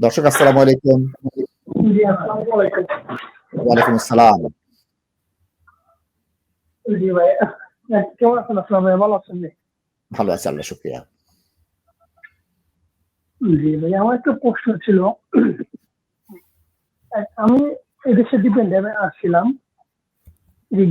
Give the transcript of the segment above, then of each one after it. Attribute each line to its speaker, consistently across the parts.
Speaker 1: দর্শক আসসালামু আলাইকুম।
Speaker 2: জি
Speaker 1: ওয়ালাইকুম আসসালাম।
Speaker 2: জি ভাই কেমন আছেন? আসসালাম ভাই ভালো আছেন জি
Speaker 1: ভালো আছে আল্লাহ শুক্রিয়া।
Speaker 2: জি ভাই আমার একটা প্রশ্ন ছিল। আমি এদেশে ডিপেন্ডেন্ট আসছিলাম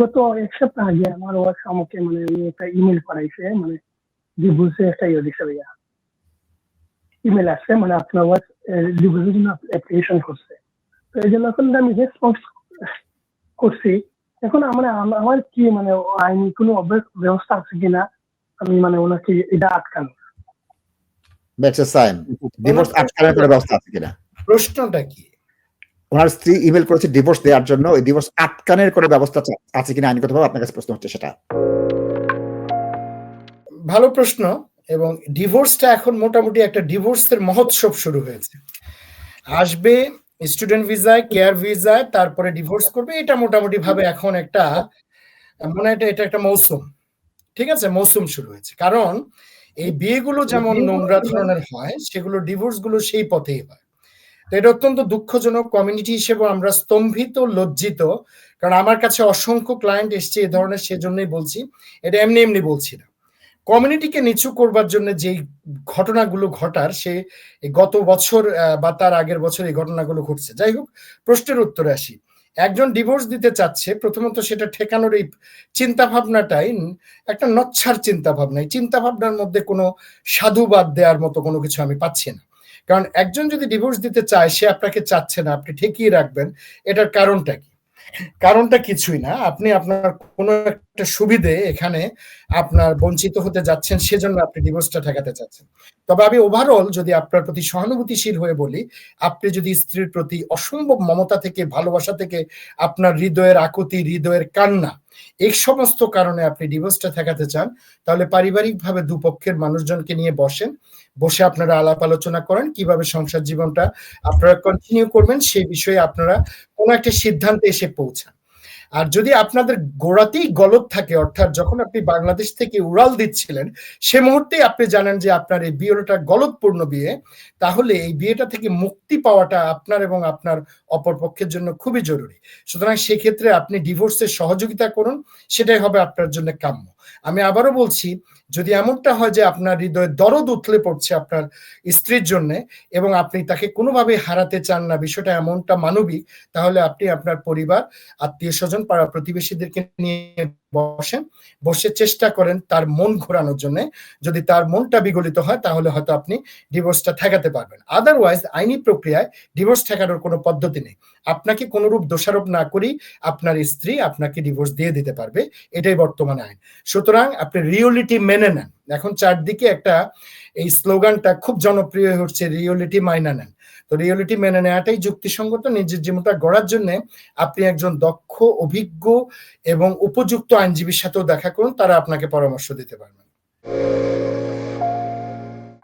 Speaker 2: গত এক সপ্তাহ আগে আমার ওয়ার্ক আমাকে মানে একটা ইমেল পাঠাইছে মানে ডিভোর্সে একটা ইয়ে দিছে ভাইয়া। ইমেল আসছে মানে আপনার ডিভোর্সের জন্য অ্যাপ্লিকেশন করছে। তো এই জন্য এখন আমি রেসপন্স করছি। এখন আমরা আমার কি মানে আইনি কোনো ব্যবস্থা আছে কিনা আমি মানে ওনাকে এটা আটকানো।
Speaker 1: ডিভোর্স আটকানোর করে ব্যবস্থা আছে কিনা?
Speaker 3: প্রশ্নটা কি?
Speaker 1: ওনার স্ত্রী ইমেল করেছে ডিভোর্স দেওয়ার জন্য। ওই ডিভোর্স আটকানোর করে ব্যবস্থা আছে কিনা? আইনগতভাবে আপনার কাছে প্রশ্ন হচ্ছে সেটা।
Speaker 3: ভালো প্রশ্ন। এবং ডিভোর্সটা এখন মোটামুটি একটা ডিভোর্সের মহোৎসব শুরু হয়েছে। আসবে স্টুডেন্ট ভিসায় কেয়ার ভিসায় তারপরে ডিভোর্স করবে এটা মোটামুটি ভাবে এখন একটা মানে এটা এটা একটা মৌসুম ঠিক আছে? মৌসুম শুরু হয়েছে। কারণ এই বিয়েগুলো যেমন নোংরা ধরনের হয় সেগুলো ডিভোর্সগুলো সেই পথেই হয় তো এটা অত্যন্ত দুঃখজনক কমিউনিটি হিসেবে আমরা স্তম্ভিত লজ্জিত কারণ আমার কাছে অসংখ্য ক্লায়েন্ট এসছে এ ধরনের সেজন্যই বলছি। এটা এমনি এমনি বলছি না। কমিউনিটিকে নিচু করবার জন্য যেই ঘটনাগুলো ঘটার, সে গত বছর বা তার আগের বছর এই ঘটনাগুলো ঘটছে। যাই হোক, প্রশ্নের উত্তরে আসি। একজন ডিভোর্স দিতে চাচ্ছে, প্রথমত সেটা ঠেকানোর এই চিন্তা ভাবনাটাই একটা নচ্ছার চিন্তা ভাবনা এই চিন্তা ভাবনার মধ্যে কোনো সাধুবাদ দেওয়ার মতো কোনো কিছু আমি পাচ্ছি না। কারণ একজন যদি ডিভোর্স দিতে চায়, সে আপনাকে চাচ্ছে না, আপনি ঠেকিয়ে রাখবেন। এটার কারণটা কি? কারণটা কিছুই না। আপনি আপনার কোনো একটা সুবিধে এখানে আপনার বঞ্চিত হতে যাচ্ছেন, সেজন্য আপনি ডিভোর্সটা ঠেকাতে চাচ্ছেন। তবে আমি ওভারঅল যদি আপনার প্রতি সহানুভূতিশীল হয়ে বলি, আপনি যদি স্ত্রীর প্রতি অসম্ভব মমতা থেকে, ভালোবাসা থেকে আপনার হৃদয়ের আকুতি, হৃদয়ের কান্না, এই সমস্ত কারণে আপনি ডিভোর্সটা ঠেকাতে চান, তাহলে পারিবারিকভাবে দুপক্ষের মানুষজনকে নিয়ে বসেন, বসে আপনারা আলাপ আলোচনা করেন, কীভাবে সংসার জীবনটা আপনারা কন্টিনিউ করবেন, সেই বিষয়ে আপনারা কোনো একটা সিদ্ধান্তে এসে পৌঁছান। আর যদি আপনাদের গোড়াতেই গলত থাকে, অর্থাৎ যখন আপনি বাংলাদেশ থেকে উড়াল দিচ্ছিলেন, সে মুহূর্তেই আপনি জানেন যে আপনার এই বিয়েটা গলতপূর্ণ বিয়ে, তাহলে এই বিয়েটা থেকে মুক্তি পাওয়াটা আপনার এবং আপনার অপরপক্ষের জন্য খুবই জরুরি। সুতরাং সেক্ষেত্রে আপনি ডিভোর্সের সহযোগিতা করুন, সেটাই হবে আপনার জন্য কাম্য। আমি আবারও বলছি, যদি এমনটা হয় যে আপনার হৃদয়ে দরদ উথলে পড়ছে আপনার স্ত্রীর জন্য এবং আপনি তাকে কোনোভাবে হারাতে চান না, বিষয়টা এমনটা মানবিক, তাহলে আপনি আপনার পরিবার, আত্মীয় স্বজন, পাড়া প্রতিবেশীদেরকে নিয়ে বসেন বসে চেষ্টা করেন তার মন ঘোরানোর জন্য। যদি তার মনটা বিগলিত হয়, তাহলে হয়তো আপনি ডিভোর্সটা ঠেকাতে পারবেন। আদারওয়াইজ আইনি প্রক্রিয়ায় ডিভোর্স ঠেকানোর কোনো পদ্ধতি নেই। আপনাকে কোনোরূপ দোষারোপ না করেই আপনার স্ত্রী আপনাকে ডিভোর্স দিয়ে দিতে পারবে। এটাই বর্তমানে আইন। সুতরাং আপনি রিয়েলিটি মেনে নেন। এখন চারদিকে একটা এই স্লোগানটা খুব জনপ্রিয় হচ্ছে রিয়েলিটি মাইনা নেন। তো রিয়েলিটি মেনে নেওয়াটাই যুক্তিসঙ্গত, নিজের জীবনটা গড়ার জন্য আপনি একজন দক্ষ, অভিজ্ঞ এবং উপযুক্ত আইনজীবীর সাথেও দেখা করুন, তারা আপনাকে পরামর্শ দিতে পারবেন।